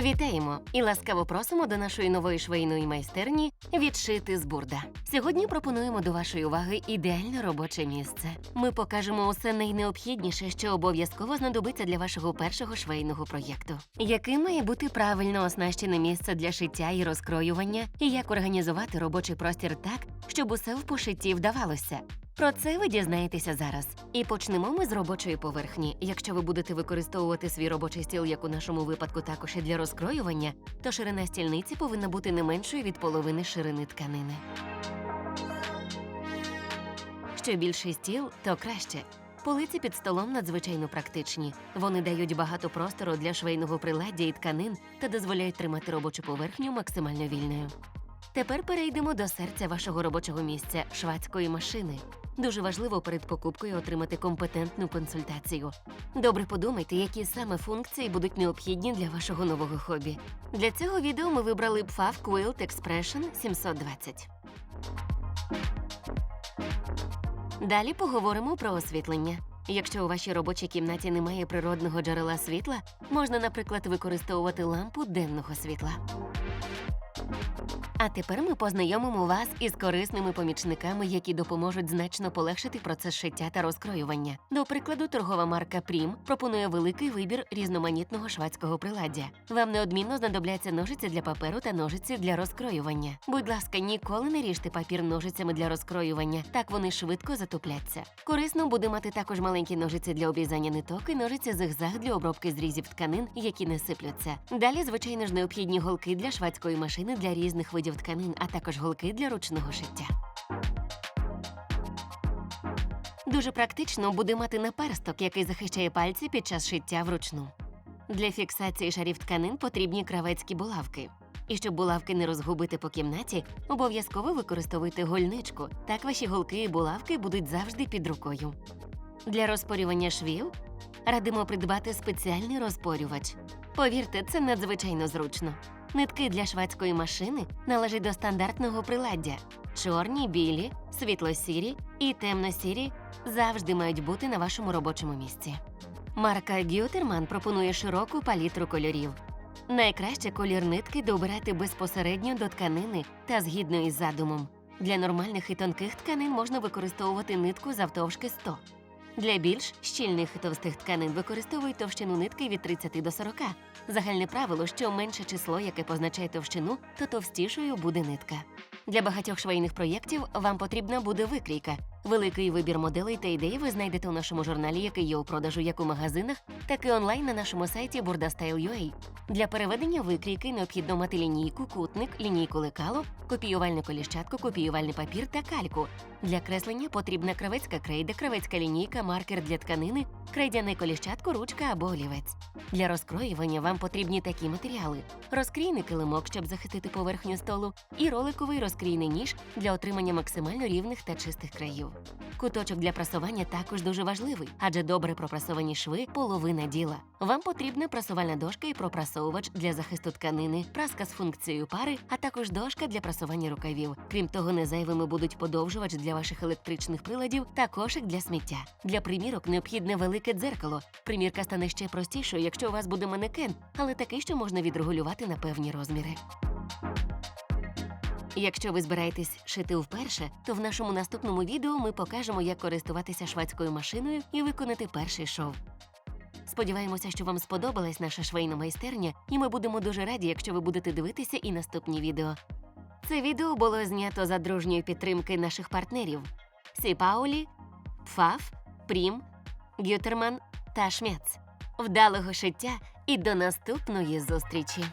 Вітаємо і ласкаво просимо до нашої нової швейної майстерні відшити з бурда. Сьогодні пропонуємо до вашої уваги ідеальне робоче місце. Ми покажемо усе найнеобхідніше, що обов'язково знадобиться для вашого першого швейного проєкту. Яким має бути правильно оснащене місце для шиття і розкроювання, і як організувати робочий простір так, щоб усе в пошитті вдавалося. Про це ви дізнаєтеся зараз. І почнемо ми з робочої поверхні. Якщо ви будете використовувати свій робочий стіл, як у нашому випадку, також і для розкроювання, то ширина стільниці повинна бути не меншою від половини ширини тканини. Що більший стіл, то краще. Полиці під столом надзвичайно практичні. Вони дають багато простору для швейного приладдя і тканин та дозволяють тримати робочу поверхню максимально вільною. Тепер перейдемо до серця вашого робочого місця швадської машини. Дуже важливо перед покупкою отримати компетентну консультацію. Добре подумайте, які саме функції будуть необхідні для вашого нового хобі. Для цього відео ми вибрали PFAF Quilt Expression 720. Далі поговоримо про освітлення. Якщо у вашій робочій кімнаті немає природного джерела світла, можна, наприклад, використовувати лампу денного світла. А тепер ми познайомимо вас із корисними помічниками, які допоможуть значно полегшити процес шиття та розкроювання. До прикладу, торгова марка Прім пропонує великий вибір різноманітного швадського приладдя. Вам неодмінно знадобляться ножиці для паперу та ножиці для розкроювання. Будь ласка, ніколи не ріжте папір ножицями для розкроювання, так вони швидко затупляться. Корисно буде мати також маленькі ножиці для обрізання ниток і ножиці зигзаг для обробки зрізів тканин, які не сиплються. Далі, звичайно ж, необхідні голки для швадської машини для різних видів тканин, а також голки для ручного шиття. Дуже практично буде мати наперсток, який захищає пальці під час шиття вручну. Для фіксації шарів тканин потрібні кравецькі булавки. І щоб булавки не розгубити по кімнаті, обов'язково використовуйте гольничку. Так ваші голки і булавки будуть завжди під рукою. Для розпорювання швів радимо придбати спеціальний розпорювач. Повірте, це надзвичайно зручно. Нитки для швадської машини належать до стандартного приладдя. Чорні, білі, світло-сірі і темно-сірі завжди мають бути на вашому робочому місці. Марка Гютерман пропонує широку палітру кольорів. Найкраще колір нитки добирати безпосередньо до тканини та згідно із задумом. Для нормальних і тонких тканин можна використовувати нитку завтовшки 100. Для більш щільних і товстих тканин використовують товщину нитки від 30 до 40. Загальне правило, що менше число, яке позначає товщину, то товстішою буде нитка. Для багатьох швейних проєктів вам потрібна буде викрійка. Великий вибір моделей та ідей ви знайдете у нашому журналі, який є у продажу як у магазинах, так і онлайн на нашому сайті burdastyle.ua. Для переведення викрійки необхідно мати лінійку, кутник, лінійку лекало, копіювальну коліщатку, копіювальний папір та кальку. Для креслення потрібна кравецька крейда, кравецька лінійка, маркер для тканини, крейдяне коліщатко, ручка або олівець. Для розкроювання вам потрібні такі матеріали: розкрійний килимок, щоб захистити поверхню столу, і роликовий розкрійний ніж для отримання максимально рівних та чистих країв. Куточок для прасування також дуже важливий, адже добре пропрасовані шви половина діла. Вам потрібна прасувальна дошка і пропрасовувач для захисту тканини, праска з функцією пари, а також дошка для прасування рукавів. Крім того, незайвими будуть подовжувач для ваших електричних приладів та кошик для сміття. Для примірок необхідне велике дзеркало. Примірка стане ще простішою, якщо у вас буде манекен, але такий, що можна відрегулювати на певні розміри. Якщо ви збираєтесь шити вперше, то в нашому наступному відео ми покажемо, як користуватися швадською машиною і виконати перший шов. Сподіваємося, що вам сподобалась наша швейна майстерня, і ми будемо дуже раді, якщо ви будете дивитися і наступні відео. Це відео було знято за дружньої підтримки наших партнерів Сі Паулі, Пфаф, Прім, Гютерман та Шмяц. Вдалого шиття і до наступної зустрічі!